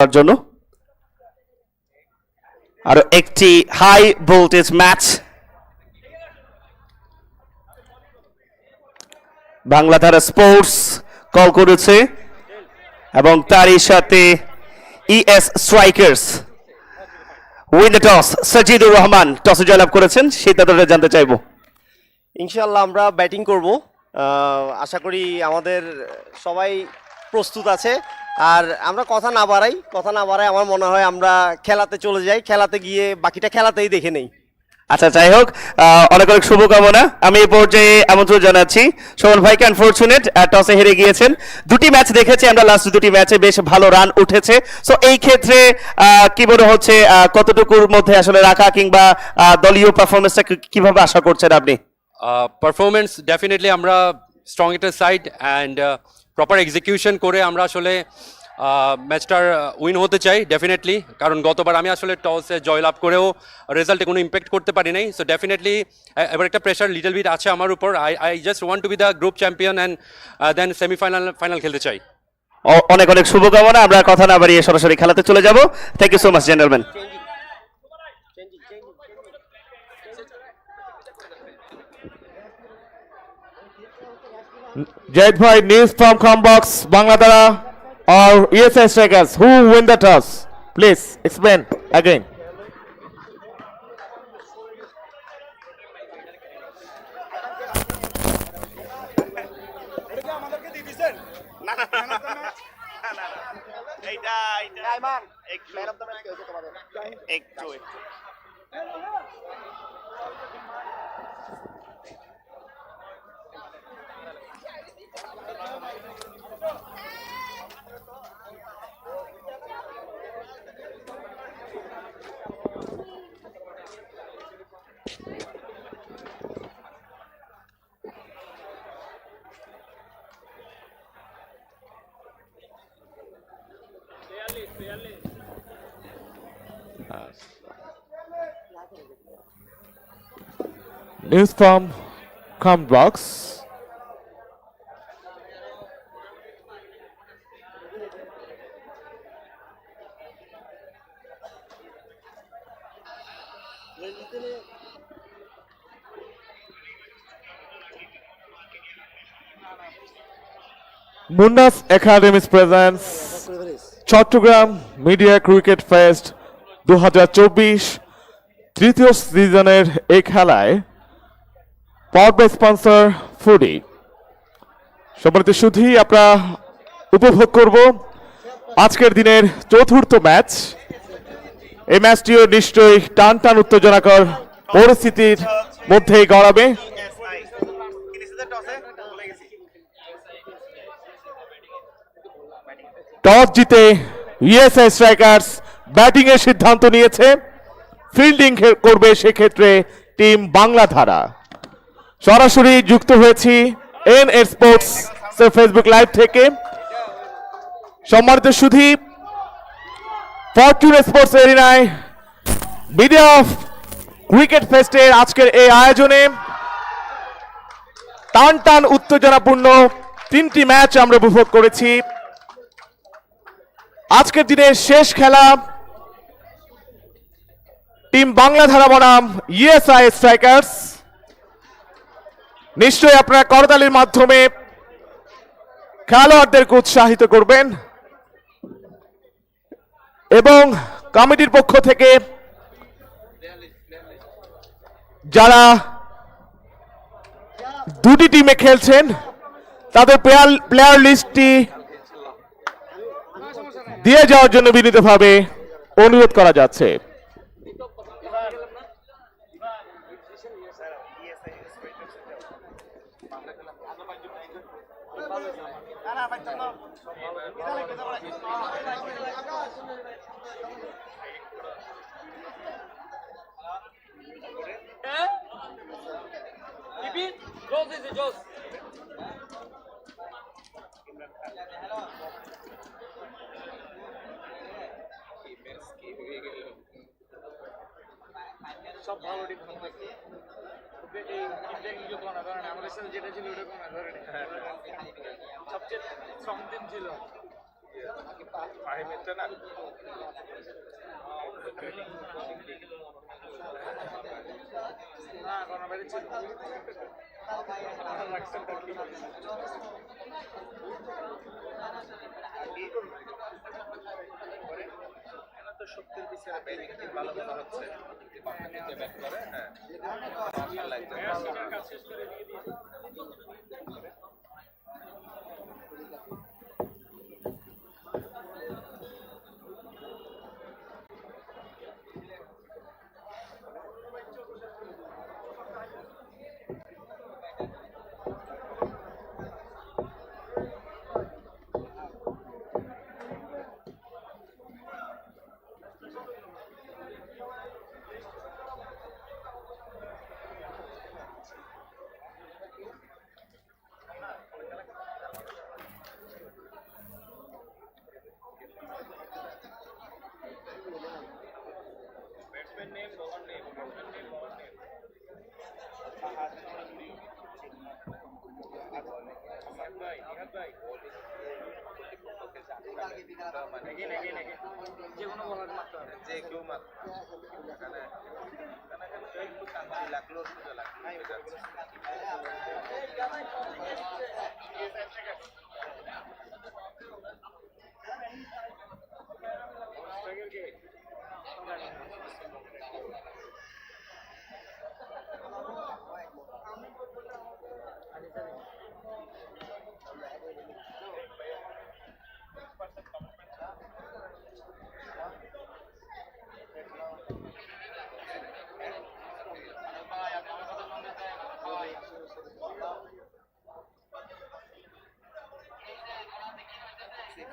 তার জন্য। আরও একটি high voltage match Bangladhara sports call করেছে এবং তারই সাথে ES strikers win the toss Sajidur Rahman টসে জয়লাভ করেছেন, সেই তাদের জানতে চাইব। ইনশাল্লাহ আমরা ব্যাটিং করব। আশা করি আমাদের সবাই প্রস্তুত আছে। আর আমরা কথা না বাড়াই কথা না বাড়াই আমার মনে হয় আমরা খেলাতে চলে যাই খেলাতে গিয়ে বাকিটা খেলাতেই দেখে নেই। আচ্ছা যাই হোক অনেক অনেক শুভকামনা। আমি এই পর্যায়ে আমন্ত্রণ জানাচ্ছি সোমন ভাইকে আনফর্চুনেট টসে হেরে গিয়েছেন। দুটি ম্যাচ দেখেছি আমরা লাস্ট দুটি ম্যাচে বেশ ভালো রান উঠেছে। সো এই ক্ষেত্রে কি মনে হচ্ছে কতটুকুর মধ্যে আসলে রাখা কিংবা দলীয় পারফরমেন্সটা কীভাবে আশা করছেন আপনি? পারফরমেন্স ডেফিনেটলি আমরা স্ট্রং একটা সাইড অ্যান্ড প্রপার এক্সিকিউশন করে আমরা আসলে ম্যাচটার উইন হতে চাই ডেফিনেটলি কারণ গতবার আমি আসলে টসে জয়লাভ করেও রেজাল্টে কোনো ইম্প্যাক্ট করতে পারি নাই। সো ডেফিনেটলি এবার একটা প্রেশার লিটল বিট আছে আমার উপর। I I just want to be the group champion and then semifinal final খেলতে চাই। অনেক অনেক শুভকামনা। আমরা কথা না বাড়িয়ে সরাসরি খেলাতে চলে যাব। Thank you so much gentleman Jayed Bhai, news from Combox, Bangladara or ESI strikers. Who win the toss? Please explain again. News from Combox. Mundas Academy's presence Chattogram media cricket fest দু হাজার চব্বিশ, তৃতীয় সিজনের এই খেলায় পর্ব sponsor foodie. সম্মানিত শুধুই আমরা উপভোগ করব আজকের দিনের চতুর্থ ম্যাচ। এই ম্যাচটিও নিশ্চয়ই টান টান উত্তেজনাকর পরিস্থিতির মধ্যেই গড়াবে। টস জিতে ইএসআই স্ট্রাইকার্স ব্যাটিং এর সিদ্ধান্ত নিয়েছে। ফিল্ডিং করবে সেক্ষেত্রে টিম বাংলাধারা। সরাসরি যুক্ত হয়েছি এন এর স্পোর্টস ফেসবুক লাইভ থেকে। সম্মানিত সুধী ফরচুন স্পোর্টস এরিনায় মিডিয়া অফ ক্রিকেট ফেস্টের আজকের এই আয়োজনে টান টান উত্তেজনাপূর্ণ তিনটি ম্যাচ আমরা উপভোগ করেছি। আজকের দিনের শেষ খেলা টিম বাংলাধারা বনাম ইএসআই স্ট্রাইকার্স নিশ্চয়ই আপনারা করতালির মাধ্যমে খেলোয়াড়দেরকে উৎসাহিত করবেন। এবং কমিটির পক্ষ থেকে যারা দুটি টিমে খেলছেন, তাদের প্লেয়ার প্লেয়ার লিস্টটি দিয়ে যাওয়ার জন্য বিনীতভাবে অনুরোধ করা যাচ্ছে। সব ভালো আমাদের সাথে যেটা ছিল ওটা কোনো না ধরেন সবচেয়ে স্ট্রং ছিল। ফাহিমেরটা না। না কোনো বাড়ি ছিল। শক্তির পিছনে ব্যাটিং কি ভালো মনে হচ্ছে যে ব্যাট করে হ্যাঁ ভালো। ব্যাটসম্যান যে কোনো বলার মারতে হবে যে কেউ মারতে এখানে Forse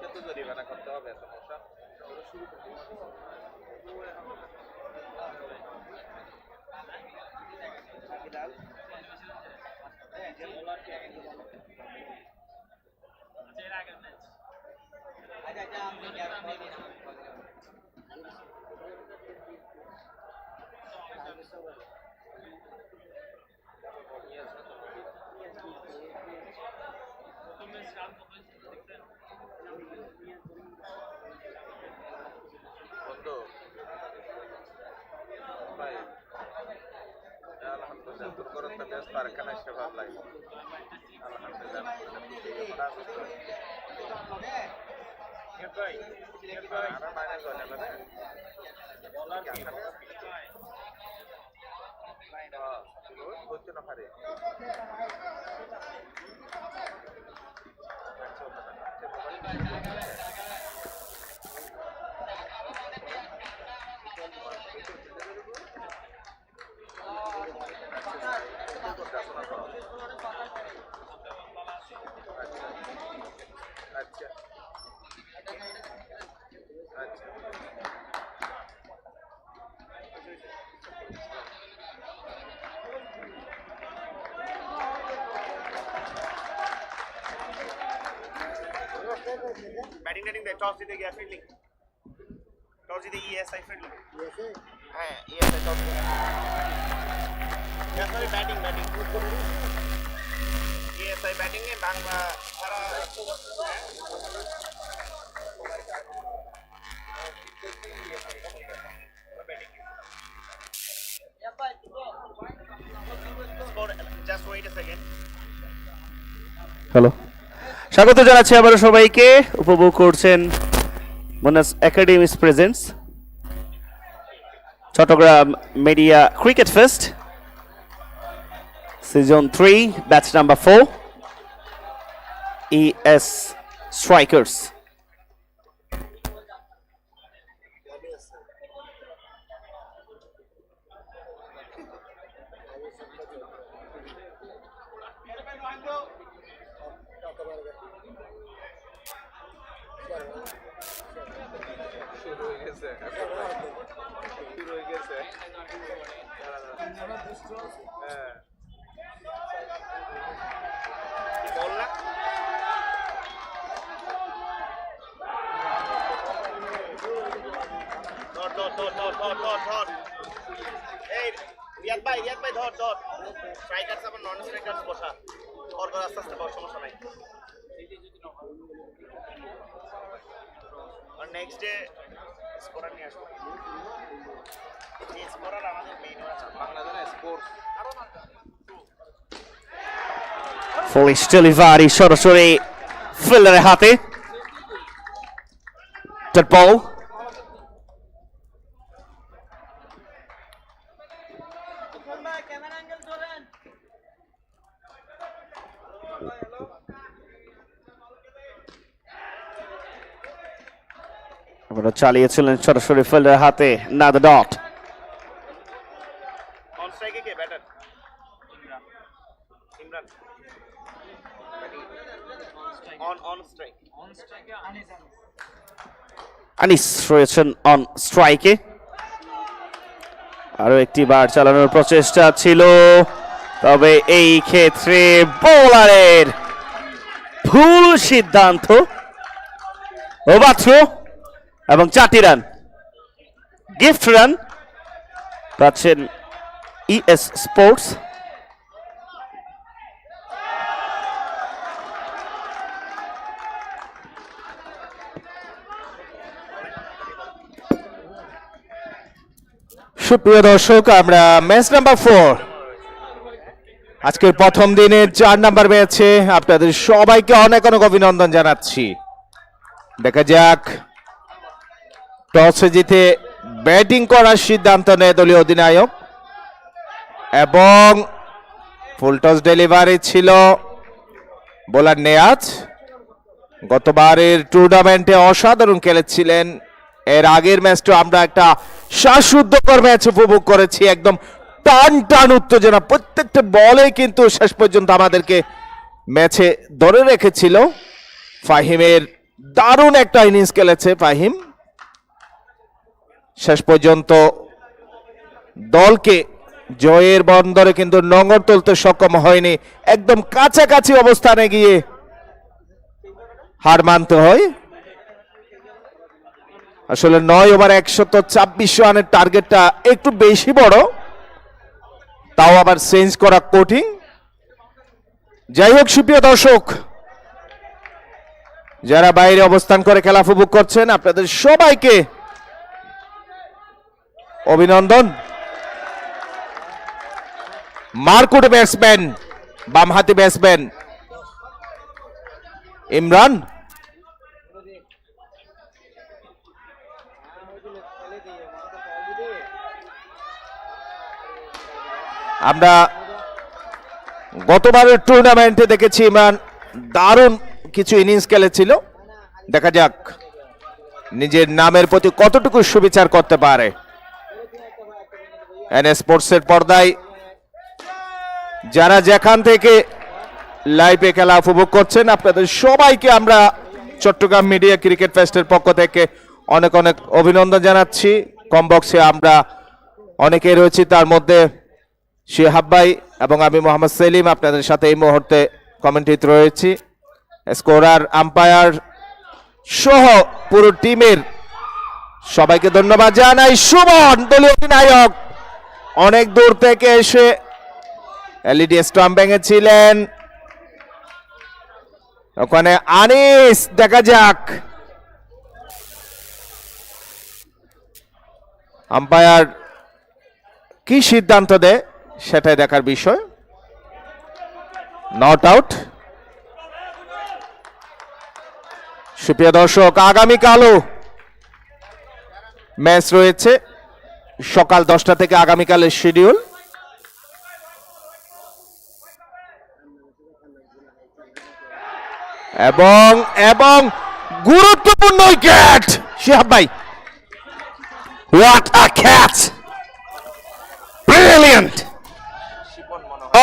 da cosa arriva una controversia, non so. Solo subito prima di করতে বেশ পারখানা লাগে। আলহামদুলিল্লাহ আরে মানে গলে মানে বলার কি হচ্ছে না পারে আচ্ছা আচ্ছা ব্যাটিং ট্যাটিং দেয় টস দিতে গিয়া ফিল্ডিং টস দিতে ইএসআই ফিল্ডিং হ্যাঁ ইএসআই টস দিতে sorry batting batting ESI batting এ বাংলা সারা হ্যালো স্বাগত জানাচ্ছি আবারও সবাইকে। উপভোগ করছেন bonus academies presence Chattogram media cricket fest season three batch number four ES strikers โทษโทษโทษโทษโทษเอ้ยเรียนไปเรียนไปโทษโทษใช้กันสมันนอนใช้กันบ ওর করে আস্তে আস্তে বড় সমস্যা নাই আর নেক্সট ডে স্কোরার নিয়ে আসবো এই স্কোরার আমাদের মেইন আছে বাংলাদেশের স্কোর Folish Delivari সরাসরি ফিল্ডারের হাতে Dead ball. আবারও চালিয়েছিলেন সরাসরি ফিল্ডারের হাতে না দ্য ডট আনিস রয়েছেন অন স্ট্রাইকে আরও একটি বার চালানোর প্রচেষ্টা ছিল। তবে এই ক্ষেত্রে বোলারের ভুল সিদ্ধান্ত। ওভার এবং চারটি রান গিফট রান পাচ্ছেন ইএস স্পোর্টস সুপ্রিয় দর্শক, আমরা ম্যাচ নাম্বার ফোর আজকের প্রথম দিনের চার নাম্বার ম্যাচে আপনাদের সবাইকে অনেক অনেক অভিনন্দন জানাচ্ছি। দেখা যাক, টসে জিতে ব্যাটিং করার সিদ্ধান্ত নেয় দলীয় অধিনায়ক। এবং ফুল টস ডেলিভারি ছিল বোলার নেয়াজ। গতবারের টুর্নামেন্টে অসাধারণ খেলেছিলেন। এর আগের ম্যাচটা আমরা একটা শ্বাসরুদ্ধকর ম্যাচ উপভোগ করেছি, একদম টান টান উত্তেজনা। প্রত্যেকটা বলে কিন্তু শেষ পর্যন্ত আমাদেরকে ম্যাচে ধরে রেখেছিল। ফাহিমের দারুণ একটা ইনিংস খেলেছে ফাহিম। শেষ পর্যন্ত দলকে জয়ের বন্দরে কিন্তু নঙ্গর তুলতে সক্ষম হয়নি। একদম কাছাকাছি অবস্থানে গিয়ে হার মানতে হয়। আসলে নয় ওভার একশত ছাব্বিশ রানের টার্গেটটা একটু বেশি বড়। তাও আবার চেঞ্জ করা কঠিন। যাই হোক, সুপ্রিয় দর্শক, যারা বাইরে অবস্থান করে খেলা উপভোগ করছেন, আপনাদের সবাইকে অভিনন্দন। মার্কুট ব্যাটসম্যান, বামহাতি ব্যাটসম্যান ইমরান আমরা গতবারের টুর্নামেন্টে দেখেছি, ইমরান, দারুণ কিছু ইনিংস খেলেছিল। দেখা যাক নিজের নামের প্রতি কতটুকু সুবিচার করতে পারে। এন স্পোর্টসের পর্দায় যারা যেখান থেকে লাইভে খেলা উপভোগ করছেন, আপনাদের সবাইকে আমরা চট্টগ্রাম মিডিয়া ক্রিকেট ফেস্টের পক্ষ থেকে অনেক অনেক অভিনন্দন জানাচ্ছি। কম বক্সে আমরা অনেকেই রয়েছি, তার মধ্যে শিহাব ভাই এবং আমি মোহাম্মদ সেলিম আপনাদের সাথে এই মুহূর্তে কমেন্টিত রয়েছি। স্কোরার আম্পায়ার সহ পুরো টিমের সবাইকে ধন্যবাদ জানাই। সুমন, দলীয় অধিনায়ক, অনেক দূর থেকে এসে এলইডি স্টাম্প ভেঙেছিলেন। ওখানে আনিস, দেখা যাক। আম্পায়ার কি সিদ্ধান্ত দেয়? সেটাই দেখার বিষয়। নট আউট সুপ্রিয় দর্শক, আগামীকালও ম্যাচ রয়েছে। সকাল দশটা থেকে আগামীকালের শিডিউল। এবং এবং গুরুত্বপূর্ণ উইকেট! শিহাব ভাই, What a catch! Brilliant!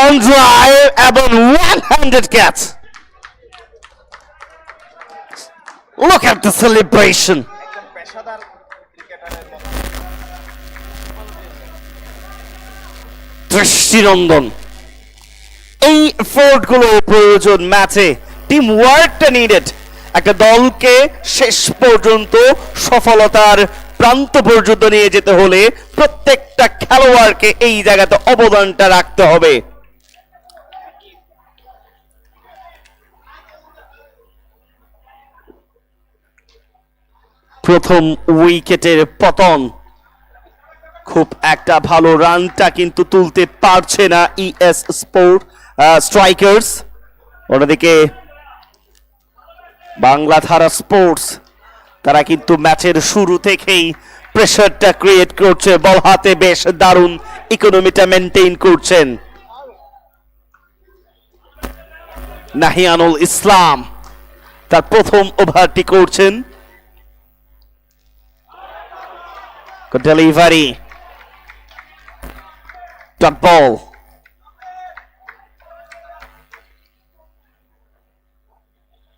On drive এবং at the celebration. একদম পেশাদার ক্রিকেটারের মতো দৃষ্টিনন্দন। এই ফোর্টগুলো প্রয়োজন ম্যাচে। টিম ওয়ার্কটা নিডেড একটা দলকে শেষ পর্যন্ত সফলতার প্রান্ত পর্যন্ত নিয়ে যেতে হলে প্রত্যেকটা খেলোয়াড়কে এই জায়গাতে অবদানটা রাখতে হবে। প্রথম উইকেটের পতন। খুব একটা ভালো রানটা কিন্তু তুলতে পারছে না ইএস স্পোর্ট স্ট্রাইকার্স অন্যদিকে বাংলাধারা স্পোর্টস তারা কিন্তু ম্যাচের শুরু থেকেই প্রেশারটা ক্রিয়েট করছে, বল হাতে বেশ দারুণ ইকোনমিটা মেনটেন করছেন। নাহিয়ানুল ইসলাম, তার প্রথম ওভারটি করছেন। Delivery dot ball.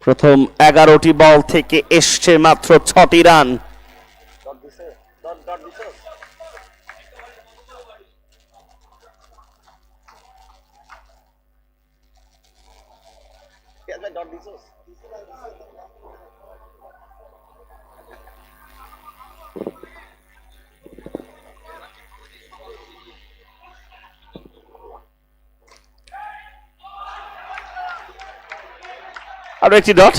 প্রথম এগারোটি বল থেকে এসছে মাত্র ছটি রান আরও একটি ডট।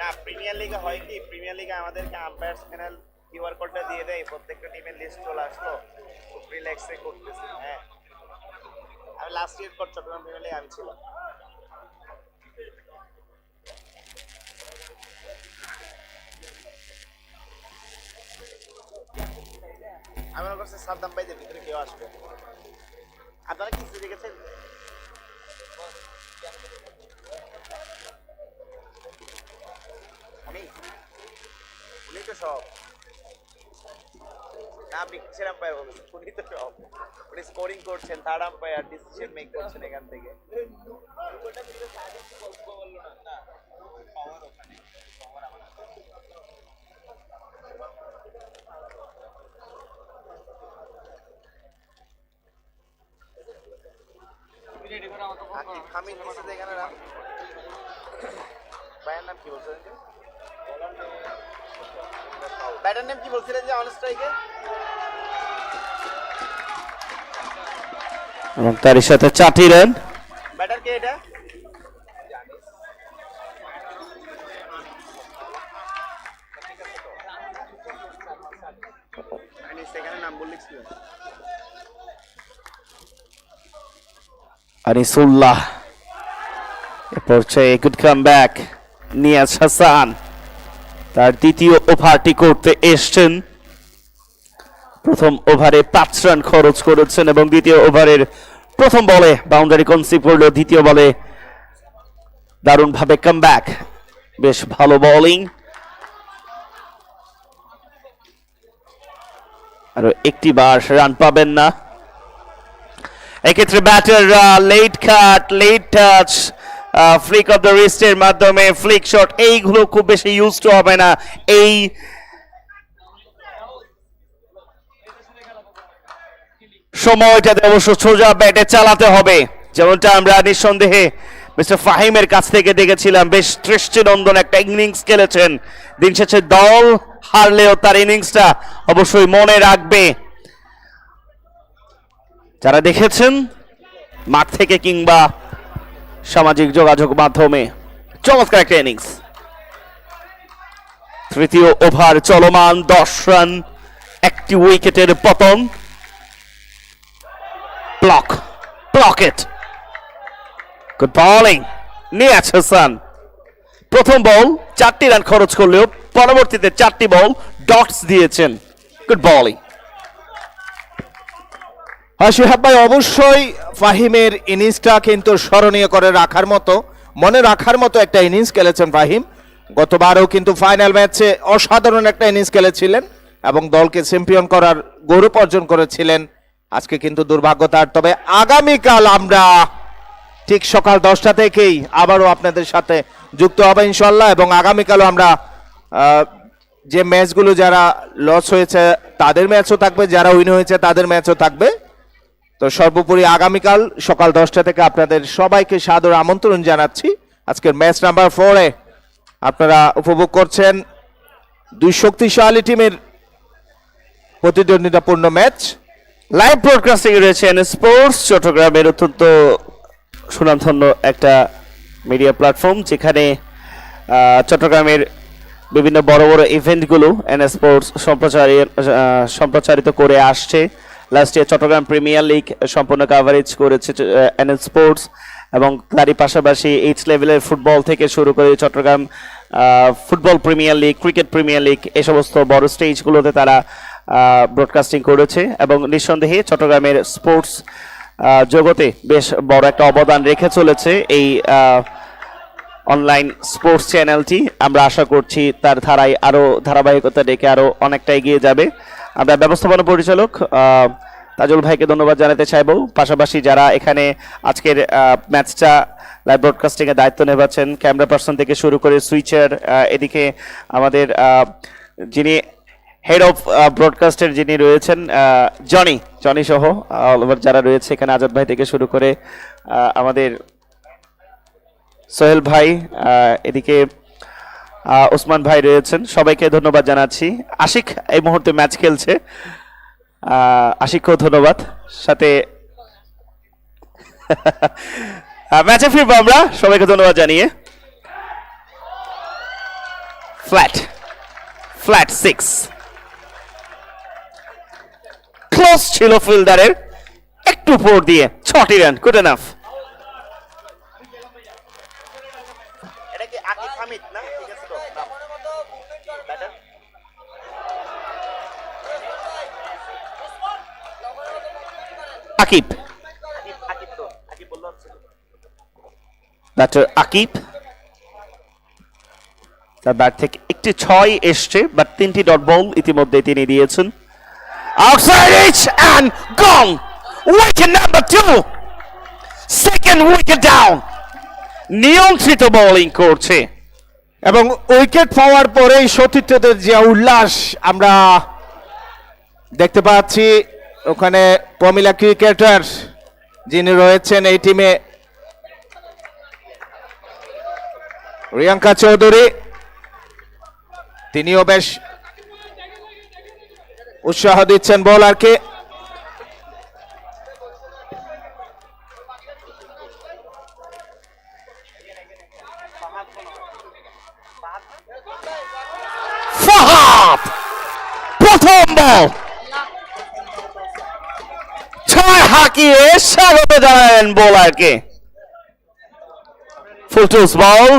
না প্রিমিয়ার লিগে হয় কি? প্রিমিয়ার লিগে আমাদেরকে আম্পায়ার্স প্যানেল কিউআর কোডটা দিয়ে দেয়, প্রত্যেকটা টিমের লিস্ট চলে আসলো। খুব রিল্যাক্সে করতেছি হ্যাঁ। আমি লাস্ট ইয়ার কোড চট্টগ্রাম প্রিমিয়ার লিগে আমি ছিলাম আমি মনে করছি সাদ্দাম ভাইদের ভিতরে কেউ আসবে। আপনারা কিছু দেখেছেন তো সব। না আপনি আম্পায়ার বলছেন উনি তো সব। উনি স্কোরিং করছেন থার্ড আম্পায়ার ডিসিশন মেক করছেন এখান থেকে। আকিব নিচে এখানে ভাইয়ের নাম কি বলছিলেন যে ব্যাটার নেম কি বলছিলেন যে অন স্ট্রাইকে এবং তারই সাথে চারটি রান ব্যাটার কে এটা? আমি সেখানে নাম আনিসুল্লাহ। এ পর্যায়ে good come back Niaz Hasan. তার দ্বিতীয় ওভারটি করতে এসছেন। প্রথম ওভারে পাঁচ রান খরচ করেছেন এবং দ্বিতীয় ওভারের প্রথম বলে বাউন্ডারি কনসিভ করলেও দ্বিতীয় বলে দারুণভাবে কাম ব্যাক বেশ ভালো বোলিং আরও একটি বার রান পাবেন না। এক্ষেত্রে batter late cut late touch flick off the রিস্টের মাধ্যমে ফ্লিক শট এইগুলো খুব বেশি ইউজ টু হবে না। এই সময়টাতে অবশ্য সোজা ব্যাটে চালাতে হবে। যেমনটা আমরা নিঃসন্দেহে মিস্টার ফাহিমের কাছ থেকে দেখেছিলাম, বেশ দৃষ্টিনন্দন একটা ইনিংস খেলেছেন। দিন শেষে দল হারলেও তার ইনিংসটা অবশ্যই মনে রাখবে। যারা দেখেছেন, মাঠ থেকে কিংবা সামাজিক যোগাযোগ মাধ্যমে। চমৎকার একটা ইনিংস তৃতীয় ওভার চলমান, দশ রান, একটি উইকেটের পতন। ব্লক, ব্লকেট। গুড বলিং নিয়াজ সান। প্রথম বল, চারটি রান খরচ করলেও পরবর্তীতে চারটি বল ডটস দিয়েছেন। গুড বলিং হ্যাঁ শিহাব ভাই, অবশ্যই ফাহিমের ইনিংসটা কিন্তু স্মরণীয় করে রাখার মতো, মনে রাখার মতো একটা ইনিংস খেলেছেন ফাহিম। গতবারও কিন্তু ফাইনাল ম্যাচে অসাধারণ একটা ইনিংস খেলেছিলেন এবং দলকে চ্যাম্পিয়ন করার গৌরব অর্জন করেছিলেন। আজকে কিন্তু দুর্ভাগ্য তার। তবে আগামীকাল আমরা ঠিক সকাল দশটা থেকেই আবারও আপনাদের সাথে যুক্ত হবে ইনশাল্লাহ এবং আগামীকালও আমরা যে ম্যাচগুলো যারা লস হয়েছে তাদের ম্যাচও থাকবে, যারা উইন হয়েছে তাদের ম্যাচও থাকবে। তো সর্বোপরি আগামীকাল সকাল দশটা থেকে আপনাদের সবাইকে সাদর আমন্ত্রণ জানাচ্ছি। আজকের ম্যাচ নাম্বার ফোরে আপনারা উপভোগ করছেন দুই শক্তিশালী টিমের প্রতিদ্বন্দ্বিতাপূর্ণ ম্যাচ। লাইভ ব্রডকাস্টিং রয়েছেন স্পোর্টস চট্টগ্রামের অত্যন্ত সুনামধন্য একটা মিডিয়া প্ল্যাটফর্ম যেখানে চট্টগ্রামের বিভিন্ন বড় বড় ইভেন্টগুলো এন স্পোর্টস সম্প্রচারে সম্প্রচারিত করে আসছে। Last year Chattogram premier league সম্পূর্ণ কাভারেজ করেছে এন স্পোর্টস এবং তারই পাশাপাশি এইচ লেভেলের ফুটবল থেকে শুরু করে Chattogram football premier league cricket premier league এই সমস্ত বড় স্টেজগুলোতে তারা ব্রডকাস্টিং করেছে এবং নিঃসন্দেহে চট্টগ্রামের স্পোর্টস জগতে বেশ বড় একটা অবদান রেখে চলেছে এই অনলাইন স্পোর্টস চ্যানেলটি আমরা আশা করছি তার ধারায় আরও ধারাবাহিকতা রেখে আরও অনেকটা এগিয়ে যাবে। আমরা ব্যবস্থাপনা পরিচালক তাজুল ভাইকে ধন্যবাদ জানাতে চাইব। পাশাপাশি যারা এখানে আজকের ম্যাচটা লাইভ ব্রডকাস্টিং এর দায়িত্ব নেবাচ্ছেন ক্যামেরা পার্সন থেকে শুরু করে সুইচার এদিকে আমাদের যিনি হেড অফ ব্রডকাস্টের যিনি রয়েছেন জনি জনি সহ over যারা রয়েছে এখানে, আজাদ ভাই থেকে শুরু করে আমাদের সোহেল ভাই এদিকে ওসমান ভাই রয়েছেন। সবাইকে ধন্যবাদ জানাচ্ছি। আশিক এই মুহূর্তে ম্যাচ খেলছে। আশিককেও ধন্যবাদ। সাথে ম্যাচে ফিরবো আমরা। সবাইকে ধন্যবাদ জানিয়ে। ফ্ল্যাট। Flat six. ক্লোজ ছিল ফিল্ডারের। একটু উপর দিয়ে। ছটি রান। গুড এনাফ এটা কি আকিব হামিদ না ঠিক আছে তো নাম ব্যাটার আকিব ব্যাটার আকিব তার ব্যাট থেকে একটি ছয় এসছে বাট তিনটি ডট বল ইতিমধ্যে তিনি দিয়েছেন। Outside edge and gone wicket number two second wicket down নিয়ন্ত্রিত বোলিং করছে। এবং উইকেট পাওয়ার পরেই সতীর্থদের যে উল্লাস, আমরা দেখতে পাচ্ছি ওখানে প্রমিলা ক্রিকেটার যিনি রয়েছেন এই টিমে রিয়াঙ্কা চৌধুরী, তিনিও বেশ উৎসাহ দিচ্ছেন বোলারকে প্রথম বল ছয় হাঁকিয়ে স্বাগত জানালেন বোলারকে ফুলটুস বল